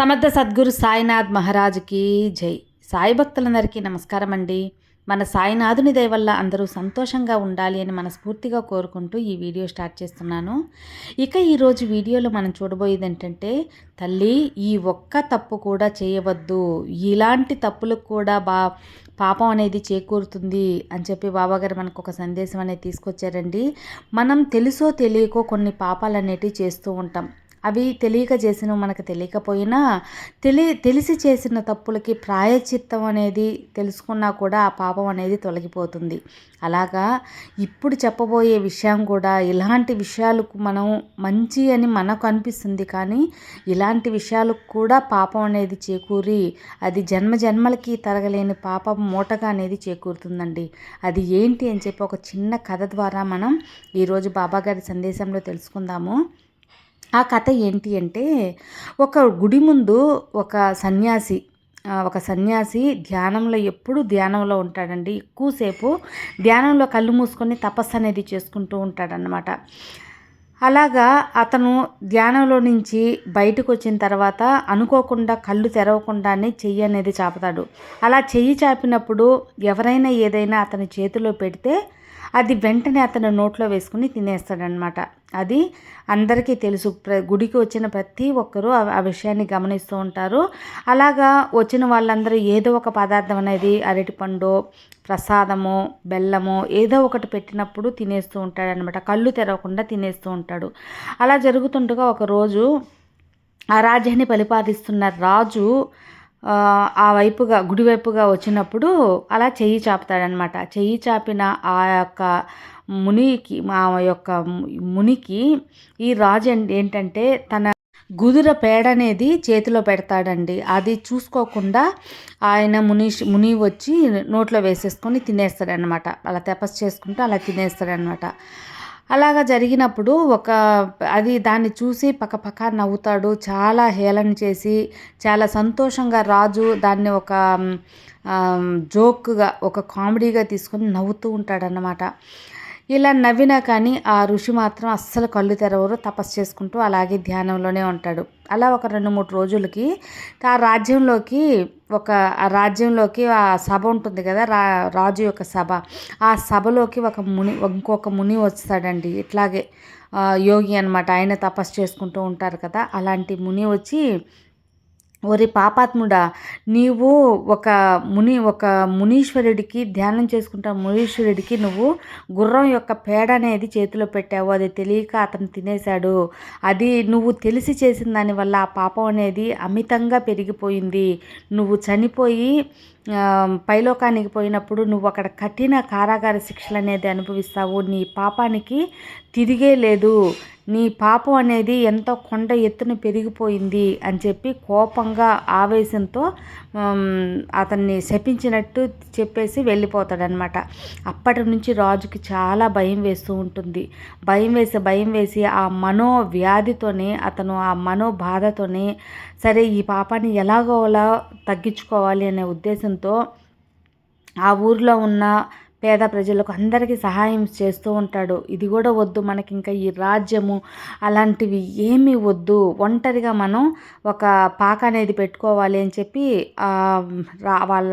సమర్థ సద్గురు సాయినాథ్ మహారాజుకి జై. సాయి భక్తులందరికీ నమస్కారం అండి. మన సాయినాథుని దయ వల్ల అందరూ సంతోషంగా ఉండాలి అని మనస్ఫూర్తిగా కోరుకుంటూ ఈ వీడియో స్టార్ట్ చేస్తున్నాను. ఇక ఈరోజు వీడియోలో మనం చూడబోయేది ఏంటంటే తల్లి ఈ ఒక్క తప్పు కూడా చేయవద్దు. ఇలాంటి తప్పులకు కూడా బా పాపం అనేది చేకూరుతుంది అని చెప్పి బాబాగారు మనకు ఒక సందేశం అనేది తీసుకొచ్చారండి. మనం తెలుసో తెలియకో కొన్ని పాపాలు అనేటివి చేస్తూ ఉంటాం. అవి తెలియక చేసిన మనకు తెలియకపోయినా తెలి తెలిసి చేసిన తప్పులకి ప్రాయచిత్తం అనేది తెలుసుకున్నా కూడా ఆ పాపం అనేది తొలగిపోతుంది. అలాగా ఇప్పుడు చెప్పబోయే విషయం కూడా ఇలాంటి విషయాలకు మనం మంచి అని మనకు అనిపిస్తుంది కానీ ఇలాంటి విషయాలకు కూడా పాపం అనేది చేకూరి అది జన్మ జన్మలకి తరగలేని పాపం మూటగా అనేది చేకూరుతుందండి. అది ఏంటి అని చెప్పి ఒక చిన్న కథ ద్వారా మనం ఈరోజు బాబాగారి సందేశంలో తెలుసుకుందాము. ఆ కథ ఏంటి అంటే ఒక గుడి ముందు ఒక సన్యాసి ఒక సన్యాసి ధ్యానంలో ఎప్పుడు ధ్యానంలో ఉంటాడండి. ఎక్కువసేపు ధ్యానంలో కళ్ళు మూసుకొని తపస్సు అనేది చేసుకుంటూ ఉంటాడనమాట అలాగా అతను ధ్యానంలో నుంచి బయటకు వచ్చిన తర్వాత అనుకోకుండా కళ్ళు తెరవకుండానే చెయ్యి అనేది చాపుతాడు. అలా చెయ్యి చాపినప్పుడు ఎవరైనా ఏదైనా అతని చేతిలో పెడితే అది వెంటనే అతను నోట్లో వేసుకుని తినేస్తాడనమాట అది అందరికీ తెలుసు. ప్ర గుడికి వచ్చిన ప్రతి ఒక్కరూ ఆ విషయాన్ని గమనిస్తూ ఉంటారు. అలాగా వచ్చిన వాళ్ళందరూ ఏదో ఒక పదార్థం అనేది అరటిపండు ప్రసాదము బెల్లము ఏదో ఒకటి పెట్టినప్పుడు తినేస్తూ ఉంటాడనమాట కళ్ళు తెరవకుండా తినేస్తూ ఉంటాడు. అలా జరుగుతుండగా ఒకరోజు ఆ రాజ్యాన్ని పరిపాలిస్తున్న రాజు ఆ వైపుగా గుడివైపుగా వచ్చినప్పుడు అలా చెయ్యి చాపుతాడనమాట చెయ్యి చాపిన ఆ యొక్క మునికి మా యొక్క మునికి ఈ రాజు ఏంటంటే తన గుదుర పేడ అనేది చేతిలో పెడతాడండి. అది చూసుకోకుండా ఆయన ముని ముని వచ్చి నోట్లో వేసేసుకొని తినేస్తాడనమాట అలా తపస్సు చేసుకుంటూ అలా తినేస్తాడనమాట అలాగా జరిగినప్పుడు ఒక అది దాన్ని చూసి పక్కపక్క నవ్వుతాడు. చాలా హేళన చేసి చాలా సంతోషంగా రాజు దాన్ని ఒక జోక్గా ఒక కామెడీగా తీసుకొని నవ్వుతూ ఉంటాడనమాట ఇలా నవ్వినా కానీ ఆ ఋషి మాత్రం అస్సలు కళ్ళు తెరవరు తపస్సు చేసుకుంటూ అలాగే ధ్యానంలోనే ఉంటాడు. అలా ఒక రెండు మూడు రోజులకి ఆ రాజ్యంలోకి ఒక ఆ రాజ్యంలోకి ఆ సభ ఉంటుంది కదా రా రాజు యొక్క సభ. ఆ సభలోకి ఒక ముని ఇంకొక ముని వస్తాడండి. ఇట్లాగే యోగి అనమాట ఆయన తపస్సు చేసుకుంటూ ఉంటారు కదా అలాంటి ముని వచ్చి ఓరి పాపాత్ముడా నీవు ఒక ముని ఒక మునీశ్వరుడికి ధ్యానం చేసుకుంటా మునీశ్వరుడికి నువ్వు గుర్రం యొక్క పేడ అనేది చేతిలో పెట్టావు అది తెలియక అతను తినేశాడు. అది నువ్వు తెలిసి చేసిన దానివల్ల ఆ పాపం అనేది అమితంగా పెరిగిపోయింది. నువ్వు చనిపోయి పైలోకానికి పోయినప్పుడు నువ్వు అక్కడ కఠిన కారాగార శిక్షలు అనేది అనుభవిస్తావు. నీ పాపానికి తిరిగే లేదు. నీ పాపం అనేది ఎంతో కొండ ఎత్తున పెరిగిపోయింది అని చెప్పి కోపంగా ఆవేశంతో అతన్ని శపించినట్టు చెప్పేసి వెళ్ళిపోతాడనమాట. అప్పటి నుంచి రాజుకి చాలా భయం వేస్తూ ఉంటుంది. భయం వేసి భయం వేసి ఆ మనో వ్యాధితోనే అతను ఆ మనో బాధతోనే సరే ఈ పాపాన్ని ఎలాగోలా తగ్గించుకోవాలి అనే ఉద్దేశంతో ఆ ఊర్లో ఉన్న పేద ప్రజలకు అందరికీ సహాయం చేస్తూ ఉంటాడు. ఇది కూడా వద్దు మనకి ఇంకా ఈ రాజ్యము అలాంటివి ఏమీ వద్దు. ఒంటరిగా మనం ఒక పాక అనేది పెట్టుకోవాలి అని చెప్పి వాళ్ళ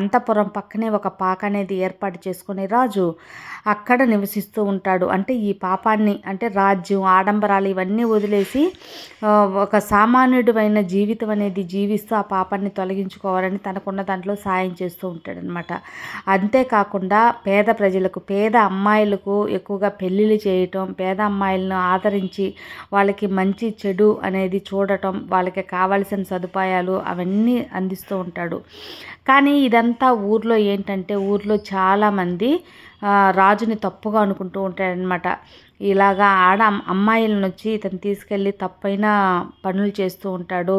అంతపురం పక్కనే ఒక పాక అనేది ఏర్పాటు చేసుకునే రాజు అక్కడ నివసిస్తూ ఉంటాడు. అంటే ఈ పాపాన్ని అంటే రాజ్యం ఆడంబరాలు ఇవన్నీ వదిలేసి ఒక సామాన్యుడమైన జీవితం అనేది జీవిస్తూ ఆ పాపాన్ని తొలగించుకోవాలని తనకున్న దాంట్లో సాయం చేస్తూ ఉంటాడనమాట అంతేకాకుండా పేద ప్రజలకు పేద అమ్మాయిలకు ఎక్కువగా పెళ్ళిళ్ళు చేయటం పేద అమ్మాయిలను ఆదరించి వాళ్ళకి మంచి చెడు అనేది చూడటం వాళ్ళకి కావాల్సిన సదుపాయాలు అవన్నీ అందిస్తూ ఉంటాడు. కానీ ఇదంతా ఊర్లో ఏంటంటే ఊర్లో చాలామంది రాజుని తప్పుగా అనుకుంటూ ఉంటాడనమాట ఇలాగా ఆడ అమ్మాయిలను వచ్చి ఇతను తీసుకెళ్ళి తప్పైన పనులు చేస్తూ ఉంటాడు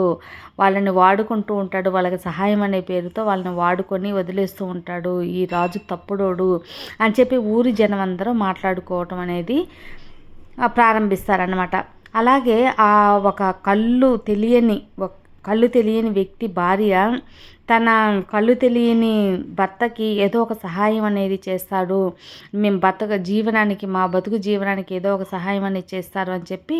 వాళ్ళని వాడుకుంటూ ఉంటాడు వాళ్ళకి సహాయం అనే పేరుతో వాళ్ళని వాడుకొని వదిలేస్తూ ఉంటాడు ఈ రాజు తప్పుడోడు అని చెప్పి ఊరి జనం అందరూ మాట్లాడుకోవటం అనేది ప్రారంభిస్తారనమాట అలాగే ఆ ఒక కళ్ళు తెలియని కళ్ళు తెలియని వ్యక్తి భార్య తన కళ్ళు తెలియని భర్తకి ఏదో ఒక సహాయం అనేది చేస్తాడు. మేము బతక జీవనానికి మా బతుకు జీవనానికి ఏదో ఒక సహాయం అనేది చేస్తారు అని చెప్పి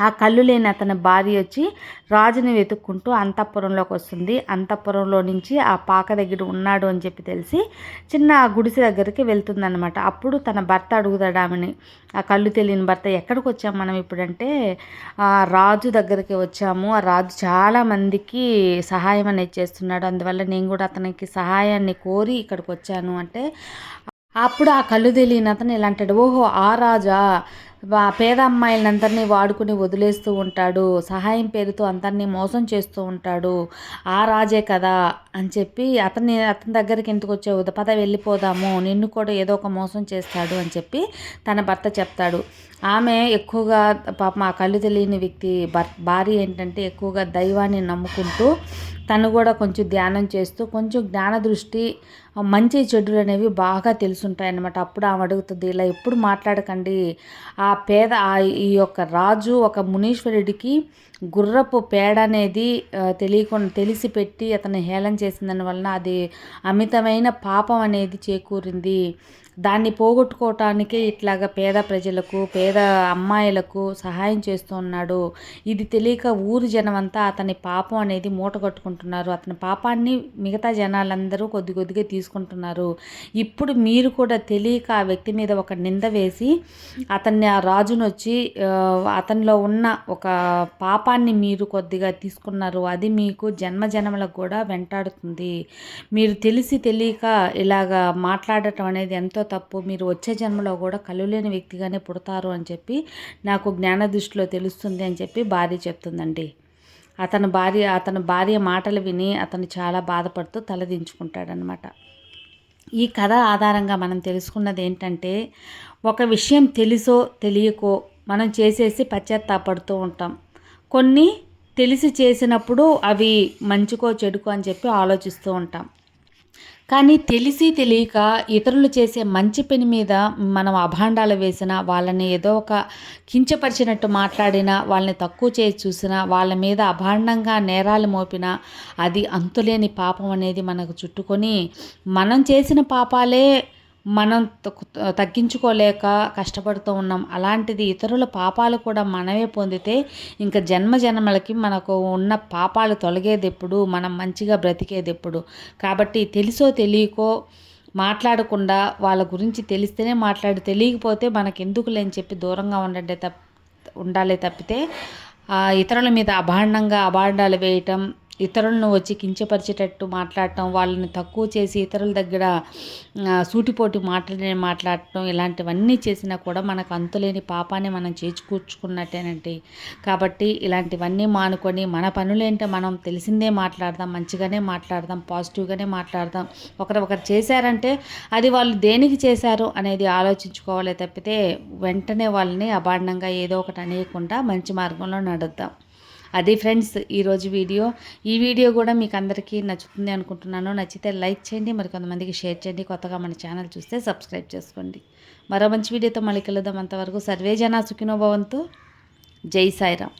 ఆ కళ్ళు లేని అతని భార్య వచ్చి రాజుని వెతుక్కుంటూ అంతఃపురంలోకి వస్తుంది. అంతఃపురంలో నుంచి ఆ పాక దగ్గర ఉన్నాడు అని చెప్పి తెలిసి చిన్న ఆ గుడిసె దగ్గరికి వెళ్తుందనమాట అప్పుడు తన భర్త అడుగుతాడు ఆమెని ఆ కళ్ళు తెలియని భర్త ఎక్కడికి వచ్చాము మనం ఇప్పుడంటే? ఆ రాజు దగ్గరికి వచ్చాము. ఆ రాజు చాలామందికి సహాయం అనేది చేస్తున్నాడు. అందువల్ల నేను కూడా అతనికి సహాయాన్ని కోరి ఇక్కడికి వచ్చాను. అంటే అప్పుడు ఆ కళ్ళు తెలియని అతను ఇలా అంటాడు ఓహో ఆ రాజా? పేద అమ్మాయిలందరినీ వాడుకుని వదిలేస్తూ ఉంటాడు. సహాయం పేరుతో అందరినీ మోసం చేస్తూ ఉంటాడు. ఆ రాజే కదా అని చెప్పి అతన్ని అతని దగ్గరికి ఎందుకు వచ్చావు? పద వెళ్ళిపోదాము. నిన్ను కూడా ఏదో ఒక మోసం చేస్తాడు అని చెప్పి తన భర్త చెప్తాడు. ఆమె ఎక్కువగా పాప మా కళ్ళు తెలియని వ్యక్తి. భార్య ఏంటంటే ఎక్కువగా దైవాన్ని నమ్ముకుంటూ తను కూడా కొంచెం ధ్యానం చేస్తూ కొంచెం జ్ఞాన దృష్టి మంచి చెడులు అనేవి బాగా తెలుసుంటాయి అన్నమాట అప్పుడు ఆమె అడుగుతుంది ఇలా ఎప్పుడు మాట్లాడకండి. ఆ ఆ పేద ఈ యొక్క రాజు ఒక మునీశ్వరుడికి గుర్రపు పేడ అనేది తెలియకుండా తెలిసి పెట్టి అతను హేళన చేసిన వలన అది అమితమైన పాపం అనేది చేకూరింది. దాన్ని పోగొట్టుకోవటానికే ఇట్లాగా పేద ప్రజలకు పేద అమ్మాయిలకు సహాయం చేస్తూ ఉన్నాడు. ఇది తెలియక ఊరి జనమంతా అతని పాపం అనేది మూట కట్టుకుంటున్నారు. అతని పాపాన్ని మిగతా జనాలందరూ కొద్ది కొద్దిగా తీసుకుంటున్నారు. ఇప్పుడు మీరు కూడా తెలియక ఆ వ్యక్తి మీద ఒక నింద వేసి అతన్ని ఆ రాజునొచ్చి అతనిలో ఉన్న ఒక పాపాన్ని మీరు కొద్దిగా తీసుకున్నారు. అది మీకు జన్మ జన్మలకు కూడా వెంటాడుతుంది. మీరు తెలిసి తెలియక ఇలాగా మాట్లాడటం అనేది ఎంతో తప్పు. మీరు వచ్చే జన్మలో కూడా కలువలేని వ్యక్తిగానే పుడతారు అని చెప్పి నాకు జ్ఞాన దృష్టిలో తెలుస్తుంది అని చెప్పి భార్య చెప్తుందండి. అతని భార్య అతని భార్య మాటలు విని అతను చాలా బాధపడుతూ తలదించుకుంటాడనమాట ఈ కథ ఆధారంగా మనం తెలుసుకున్నది ఏంటంటే ఒక విషయం తెలుసో తెలియకో మనం చేసేసి పశ్చాత్తాపడుతూ ఉంటాం. కొన్ని తెలిసి చేసినప్పుడు అవి మంచికో చెడుకో అని చెప్పి ఆలోచిస్తూ ఉంటాం. కానీ తెలిసి తెలియక ఇతరులు చేసే మంచి పని మీద మనం అభాండాలు వేసినా వాళ్ళని ఏదో ఒక కించపరిచినట్టు మాట్లాడినా వాళ్ళని తక్కువ చేసి చూసినా వాళ్ళ మీద అభాండంగా నేరాలు మోపినా అది అంతులేని పాపం అనేది మనకు చుట్టుకొని మనం చేసిన పాపాలే మనం తగ్గించుకోలేక కష్టపడుతూ ఉన్నాం. అలాంటిది ఇతరుల పాపాలు కూడా మనమే పొందితే ఇంకా జన్మ జన్మలకి మనకు ఉన్న పాపాలు తొలగేది ఎప్పుడు మనం మంచిగా బ్రతికేది ఎప్పుడు కాబట్టి తెలుసో తెలియకో మాట్లాడకుండా వాళ్ళ గురించి తెలిస్తేనే మాట్లాడి తెలియకపోతే మనకి ఎందుకు లేని చెప్పి దూరంగా ఉండండి తప్ప ఉండాలి తప్పితే ఇతరుల మీద అభాండంగా అభాండాలు వేయటం ఇతరులను వచ్చి కించపరిచేటట్టు మాట్లాడటం వాళ్ళని తక్కువ చేసి ఇతరుల దగ్గర సూటిపోటి మాటలని మాట్లాడటం ఇలాంటివన్నీ చేసినా కూడా మనకు అంతులేని పాపాన్ని మనం చేర్చుకూర్చుకున్నట్టేనండి కాబట్టి ఇలాంటివన్నీ మానుకొని మన పనులేంటో మనం తెలిసిందే మాట్లాడదాం మంచిగానే మాట్లాడదాం పాజిటివ్గానే మాట్లాడదాం. ఒకరు ఒకరు చేశారంటే అది వాళ్ళు దేనికి చేశారు అనేది ఆలోచించుకోవాలి తప్పితే వెంటనే వాళ్ళని అభాండంగా ఏదో ఒకటి అనేయకుండా మంచి మార్గంలో నడుద్దాం. అది ఫ్రెండ్స్ ఈరోజు వీడియో. ఈ వీడియో కూడా మీకు అందరికీ నచ్చుతుంది అనుకుంటున్నాను. నచ్చితే లైక్ చేయండి మరి కొంతమందికి షేర్ చేయండి. కొత్తగా మన ఛానల్ చూస్తే సబ్స్క్రైబ్ చేసుకోండి. మరో మంచి వీడియోతో మళ్ళీ కలుద్దాం. అంతవరకు సర్వే జనా సుఖినోభవంతో జై సాయిరామ్.